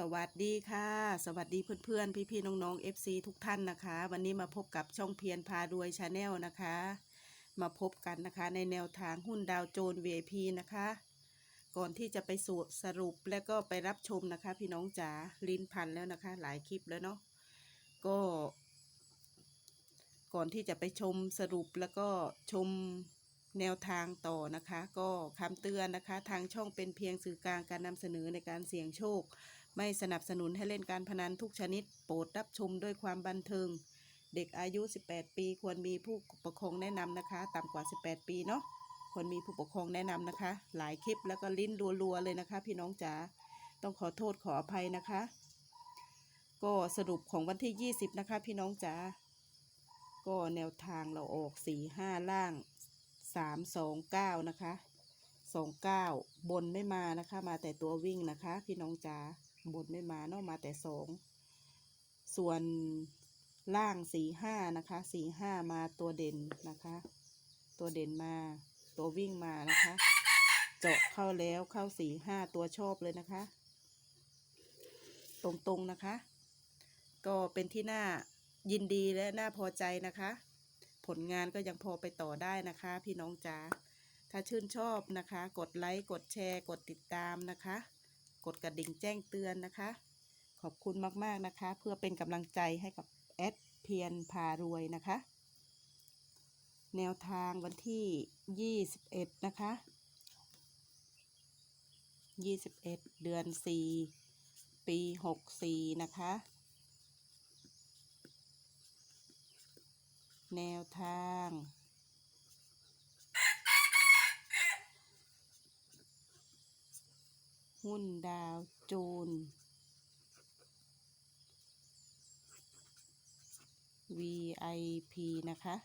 สวัสดีค่ะ สวัสดีเพื่อนๆ พี่ๆ น้องๆ FC ทุกท่านนะคะ วันนี้มาพบกับช่องเพียรพารวยชาแนลนะคะ มาพบกันนะคะในแนวทางหุ้นดาวโจน VIP นะคะ ก่อนที่จะไปสสรุปและก็ไปรับชมนะคะ พี่น้องจ๋าลิ้นพันแล้วนะคะ หลายคลิปแล้วเนาะก็ ก่อนที่จะไปชมสรุปแล้วก็ชมแนวทางต่อนะคะ ก็คำเตือนนะคะ ทางช่องเป็นเพียงสื่อกลางการนำเสนอในการเสี่ยงโชค ไม่สนับสนุนให้เล่นการพนันทุกชนิด โปรดรับชมด้วยความบันเทิง เด็กอายุ 18 ปีควรมีผู้ปกครองแนะนำนะคะ ต่ำกว่า 18 ปีเนาะควรมีผู้ปกครองแนะนำนะคะ หลายคลิปแล้วก็ลิ้นรัวๆเลยนะคะ พี่น้องจ๋าต้องขอโทษขออภัยนะคะ ก็สรุปของวันที่ 20 นะคะ พี่น้องจ๋าก็แนวทางเราออก 4 5 ล่าง 3 2 9 นะคะ 29 บนไม่มานะคะ มาแต่ตัววิ่งนะคะ พี่น้องจ๋า บนไม่มาเนาะมาแต่สองส่วนล่างสี่ห้านะคะสี่ห้ามาตัวเด่นนะคะ ตัวเด่นมาตัววิ่งมานะคะ เจาะเข้าแล้วเข้าสี่ห้าตัวชอบเลยนะคะ ตรงๆนะคะ ก็เป็นที่น่ายินดีและน่าพอใจนะคะ ผลงานก็ยังพอไปต่อได้นะคะ พี่น้องจ๋าถ้าชื่นชอบนะคะ กดไลค์กดแชร์ กดติดตามนะคะ กดกระดิ่งแจ้งเตือนนะคะ ขอบคุณมากๆนะคะ เพื่อเป็นกำลังใจให้กับแอดเพียรพารวยนะคะ แนวทางวันที่ 21 นะคะ 21 เดือน 4 ปี 64 นะคะ แนวทาง หุ้นดาวโจน VIP นะคะ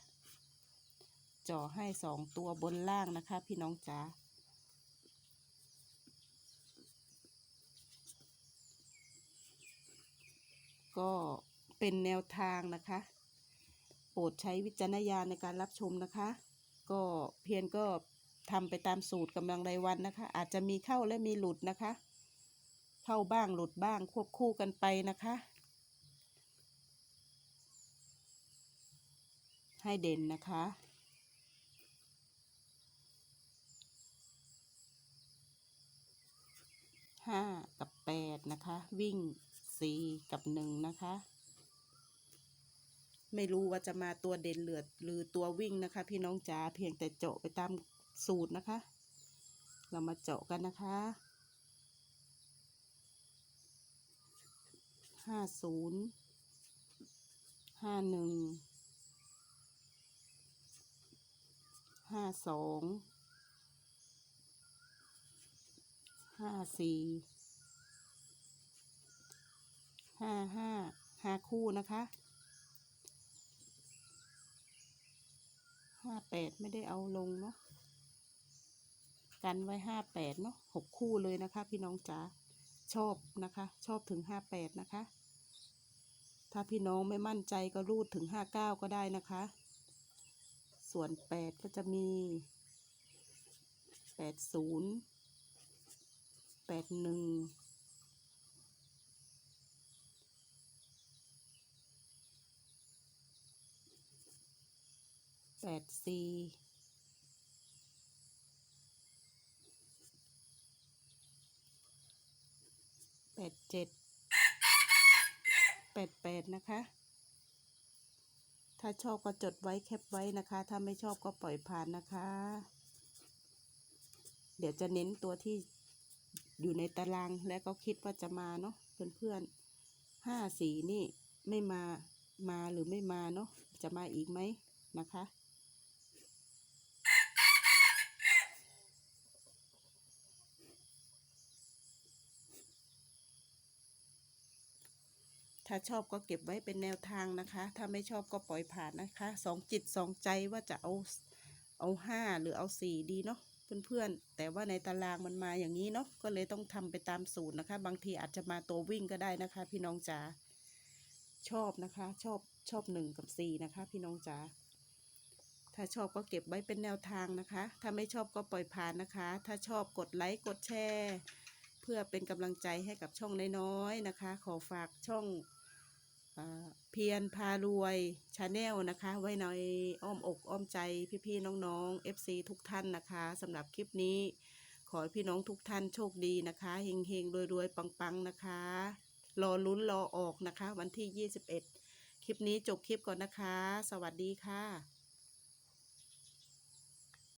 จ่อให้สองตัวบนล่างนะคะ พี่น้องจ๋าก็เป็นแนวทางนะคะ โปรดใช้วิจารณญาณในการรับชมนะคะ ก็เพียงก็ ทำไปตามสูตรกำลังรายวันนะคะ อาจจะมีเข้าและมีหลุดนะคะ เข้าบ้างหลุดบ้างควบคู่กันไปนะคะ ให้เด่นนะคะห้ากับแปดนะคะ วิ่งสี่กับหนึ่งนะคะ ไม่รู้ว่าจะมาตัวเด่นเหลือหรือตัววิ่งนะคะ พี่น้องจ๋าเพียงแต่เจาะไปตาม สูตรนะคะ เรามาเจาะกันนะคะห้าศูนย์ห้าหนึ่งห้าสองห้าสี่ห้าห้าห้าคู่นะคะห้าแปดไม่ได้เอาลงเนาะ กันไว้ห้าแปดเนาะหกคู่เลยนะคะ พี่น้องจ๋าชอบนะคะ ชอบถึงห้าแปดนะคะ ถ้าพี่น้องไม่มั่นใจก็รูดถึงห้าเก้าก็ได้นะคะ ส่วนแปดก็จะมีแปดศูนย์แปดหนึ่งแปดสี่ ปดเจ็ดแปดแปดนะคะ ถ้าชอบก็จดไว้แคปไว้นะคะ ถ้าไม่ชอบก็ปล่อยผ่านนะคะ เดี๋ยวจะเน้นตัวที่อยู่ในตารางและก็คิดว่าจะมาเนาะเพื่อนๆห้าสีนี่ไม่มามาหรือไม่มาเนาะจะมาอีกไหมนะคะ ถ้าชอบก็เก็บไว้เป็นแนวทางนะคะ ถ้าไม่ชอบก็ปล่อยผ่านนะคะสองจิตสองใจว่าจะเอาเอาห้าหรือเอาสี่ดีเนาะเพื่อนๆแต่ว่าในตารางมันมาอย่างนี้เนาะก็เลยต้องทำไปตามสูตรนะคะ บางทีอาจจะมาตัววิ่งก็ได้นะคะ พี่น้องจ๋าชอบนะคะ ชอบชอบหนึ่งกับสี่นะคะ พี่น้องจ๋าถ้าชอบก็เก็บไว้เป็นแนวทางนะคะ ถ้าไม่ชอบก็ปล่อยผ่านนะคะ ถ้าชอบกดไลค์กดแชร์ เพื่อเป็นกำลังใจให้กับช่องน้อยๆนะคะ ขอฝากช่อง เพียรพารวยชาแนลนะคะ ไว้ในอ้อมอกอ้อมใจพี่ๆน้องๆ FC ทุกท่านนะคะสำหรับคลิปนี้ ขอให้พี่น้องทุกท่านโชคดีนะคะเฮงๆรวยๆปังๆนะคะ รอลุ้นรอออกนะคะ วันที่ 21 คลิปนี้จบคลิปก่อนนะคะ สวัสดีค่ะ